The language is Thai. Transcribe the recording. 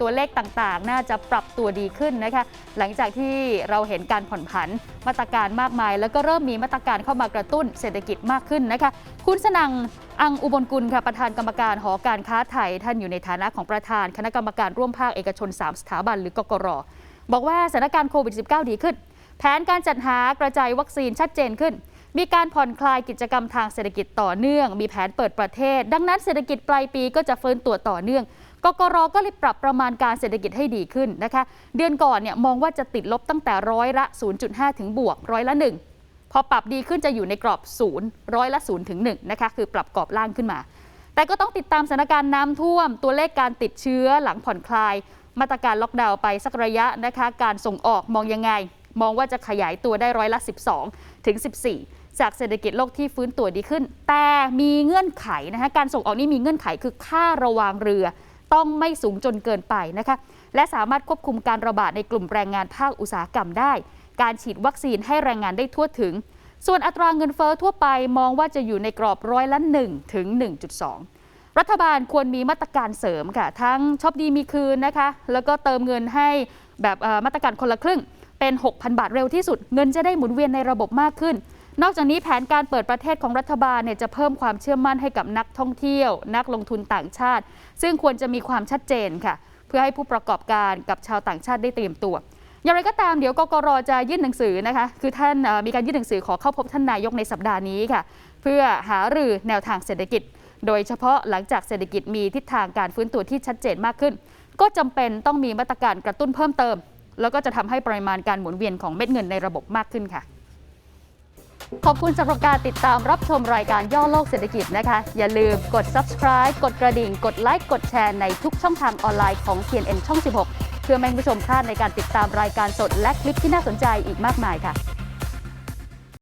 ตัวเลขต่างๆ น่าจะปรับตัวดีขึ้นนะคะ หลังจากที่เราเห็นการผ่อนผันมาตรการมากมาย แล้วก็เริ่มมีมาตรการเข้ามากระตุ้นเศรษฐกิจมากขึ้นนะคะ คุณสนังอังอุบลกุลค่ะประธานกรรมการหอการค้าไทย ท่านอยู่ในฐานะของประธานคณะกรรมการร่วมภาคเอกชน 3 สถาบันหรือกกรบอกว่าสถานการณ์โควิด -19 ดีขึ้น แผนการจัดหากระจายวัคซีนชัดเจนขึ้น มีการผ่อนคลายกิจกรรมทางเศรษฐกิจต่อเนื่อง มีแผนเปิดประเทศ ดังนั้นเศรษฐกิจปลายปีก็จะฟื้นตัวต่อเนื่อง กกรก็เลยปรับประมาณการเศรษฐกิจให้ดีขึ้นนะคะ เดือนก่อนเนี่ยมองว่าจะติดลบตั้งแต่ร้อยละ 0.5 ถึงบวกร้อยละ 1 พอปรับดีขึ้นจะอยู่ในกรอบ0ร้อยละ0ถึง1นะคะคือปรับกรอบล่างขึ้นมา แต่ก็ต้องติดตามสถานการณ์น้ำท่วม ตัวเลขการติดเชื้อหลังผ่อนคลาย มาตรการล็อกดาวน์ไปสักระยะนะคะ การส่งออกมองยังไง มองว่าจะขยายตัวได้ร้อยละ 12 ถึง 14จากเศรษฐกิจโลกที่ฟื้นตัวดีขึ้น แต่มีเงื่อนไขนะคะการส่งออกนี่มีเงื่อนไขคือค่าระวางเรือ ต้องไม่สูงจนเกินไปนะคะและสามารถควบคุมการระบาดในกลุ่มแรงงานภาคอุตสาหกรรมได้ การฉีดวัคซีนให้แรงงานได้ทั่วถึง ส่วนอัตราเงินเฟ้อทั่วไปมองว่าจะอยู่ในกรอบร้อยละ1ถึง1.2 รัฐบาลควรมีมาตรการเสริมค่ะ ทั้งชอบดีมีคืนนะคะ แล้วก็เติมเงินให้แบบมาตรการคนละครึ่งเป็น 6,000 บาทเร็วที่สุด เงินจะได้หมุนเวียนในระบบมากขึ้น นอกจากนี้แผนการเปิดประเทศของรัฐบาลเนี่ยจะเพิ่มความเชื่อมั่นให้กับนักท่องเที่ยว นักลงทุนต่างชาติ ซึ่งควรจะมีความชัดเจนค่ะ เพื่อให้ผู้ประกอบการกับชาวต่างชาติได้เตรียมตัว อย่างไรก็ตามเดี๋ยวกกรจะยื่นหนังสือนะคะคือท่านมีการยื่นหนังสือขอเข้าพบท่านนายกในสัปดาห์นี้ค่ะ เพื่อหารือแนวทางเศรษฐกิจ โดยเฉพาะหลังจากเศรษฐกิจมีทิศทางการฟื้นตัวที่ชัดเจนมากขึ้น ก็จำเป็นต้องมีมาตรการกระตุ้นเพิ่มเติม แล้วก็จะทำให้ปริมาณการหมุนเวียนของเม็ดเงินในระบบมากขึ้นค่ะ ขอบคุณสำหรับการติดตามรับชมรายการย่อโลกเศรษฐกิจนะคะ อย่าลืมกด subscribe กดกระดิ่ง กดไลค์ กดแชร์ในทุกช่องทางออนไลน์ของ TNN ช่อง 16 เพื่อไม่ให้ผู้ชมพลาดในการติดตามรายการสดและคลิปที่น่าสนใจอีกมากมายค่ะ